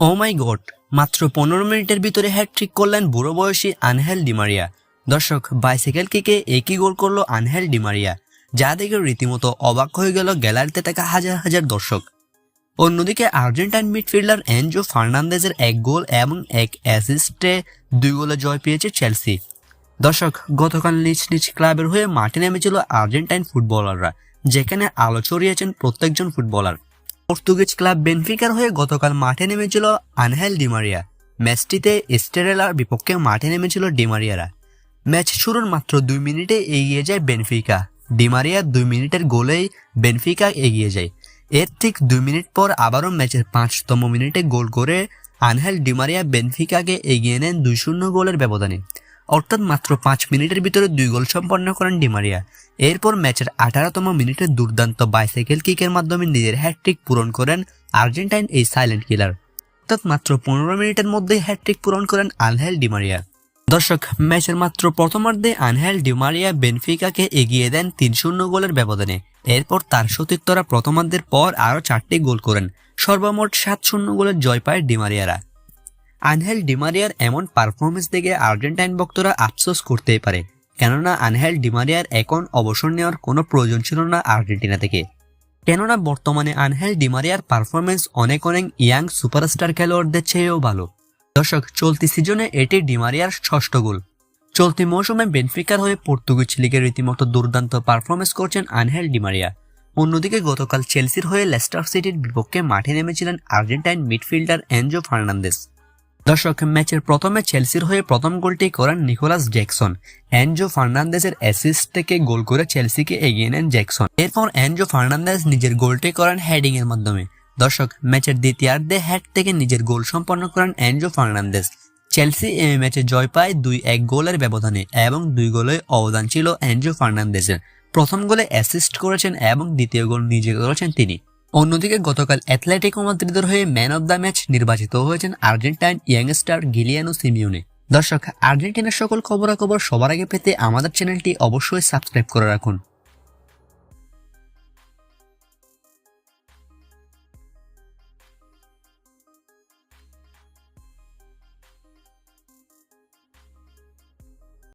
ও মাই god মাত্র পনেরো মিনিটের ভিতরে হ্যাট্রিক করলেন বুড়ো বয়সী আনহেল ডিমারিয়া দর্শক বাইসাইকেল কিকে একই গোল করল আনহেল ডিমারিয়া যা দেখে রীতিমতো অবাক হয়ে গেল গ্যালারিতে থাকা হাজার হাজার দর্শক। অন্যদিকে আর্জেন্টাইন মিডফিল্ডার এনজো ফার্নান্দেজের এক গোল এবং এক অ্যাসিস্টে দুই গোলে জয় পেয়েছে চেলসি। দর্শক, গতকাল নিজ নিজ ক্লাবের হয়ে মাঠে নেমেছিল আর্জেন্টাইন ফুটবলাররা, যেখানে আলো ছড়িয়েছেন প্রত্যেকজন ফুটবলার। পর্তুগিজ ক্লাব বেনফিকার হয়ে গতকাল মাঠে নেমেছিল আনহেল ডিমারিয়া। ম্যাচটিতে স্টেরেলার বিপক্ষে মাঠে নেমেছিল ডিমারিয়ারা। ম্যাচ শুরুর মাত্র দুই মিনিটে এগিয়ে যায় বেনফিকা। ডিমারিয়া দুই মিনিটের গোলেই বেনফিকা এগিয়ে যায়। এর ঠিক দুই মিনিট পর আবারও ম্যাচের পাঁচতম মিনিটে গোল করে আনহেল ডিমারিয়া বেনফিকাকে এগিয়ে নেন দুই শূন্য গোলের ব্যবধানে। অর্থাৎ মাত্র পাঁচ মিনিটের ভিতরে দুই গোল সম্পন্ন করেন ডিমারিয়া এরপর ম্যাচের আঠারোতম মিনিটে দুর্দান্ত বাইসাইকেল কিকের মাধ্যমে নিজের হ্যাটট্রিক পূরণ করেন আর্জেন্টাইন এই সাইলেন্ট কিলার অর্থাৎ মাত্র পনেরো মিনিটের মধ্যেই হ্যাটট্রিক পূরণ করেন আনহেল ডিমারিয়া দর্শক, ম্যাচের মাত্র প্রথমার্ধে আনহেল ডিমারিয়া বেনফিকাকে এগিয়ে দেন তিন শূন্য গোলের ব্যবধানে। এরপর তার সতীর্থরা প্রথমার্ধের পর আরও চারটি গোল করেন। সর্বমোট সাত শূন্য গোলের জয় পায় ডিমারিয়ারা আনহেল ডিমারিয়ার এমন পারফরমেন্স দেখে আর্জেন্টাইন ভক্তরা আফসোস করতেই পারে। কেননা আনহেল ডিমারিয়ার এখন অবসর নেওয়ার কোনো প্রয়োজন ছিল না আর্জেন্টিনা থেকে। কেননা বর্তমানে আনহেল ডিমারিয়ার পারফরমেন্স অনেক অনেক ইয়াং সুপারস্টার খেলোয়াড়দের চেয়েও ভালো। দর্শক, চলতি সিজনে এটি ডিমারিয়ার ষষ্ঠ গোল। চলতি মৌসুমে বেনফিকার হয়ে পর্তুগিজ লিগের রীতিমতো দুর্দান্ত পারফরমেন্স করছেন আনহেল ডিমারিয়া। অন্যদিকে গতকাল চেলসির হয়ে লেস্টার সিটির বিপক্ষে মাঠে নেমেছিলেন আর্জেন্টাইন মিডফিল্ডার এনজো ফার্নান্দেস। দর্শক, ম্যাচের প্রথমে চেলসির হয়ে প্রথম গোলটি করেন নিকোলাস জ্যাকসন। এনজো ফার্নান্দেজের অ্যাসিস্ট থেকে গোল করে চেলসিকে এগিয়ে নেন জ্যাকসন। এরপর এনজো ফার্নান্দেজ নিজের গোলটি করেন হেডিং এর মাধ্যমে। দর্শক, ম্যাচের দ্বিতীয়ার্ধে হ্যাট থেকে নিজের গোল সম্পন্ন করেন এনজো ফার্নান্দেজ। চেলসি এই ম্যাচে জয় পায় দুই এক গোলের ব্যবধানে এবং দুই গোলে অবদান ছিল এনজো ফার্নান্দেজের। প্রথম গোলে অ্যাসিস্ট করেছেন এবং দ্বিতীয় গোল নিজে করেছেন তিনি। অন্যদিকে গতকাল অ্যাথলেটিকো মাদ্রিদের হয়ে ম্যান অব দ্য ম্যাচ নির্বাচিত হয়েছেন আর্জেন্টাইন ইয়াংস্টার গিলিয়ানো সিমিউনে দর্শক, আর্জেন্টিনার সকল খবরাখবর সবার আগে পেতে আমাদের চ্যানেলটি অবশ্যই সাবস্ক্রাইব করে রাখুন।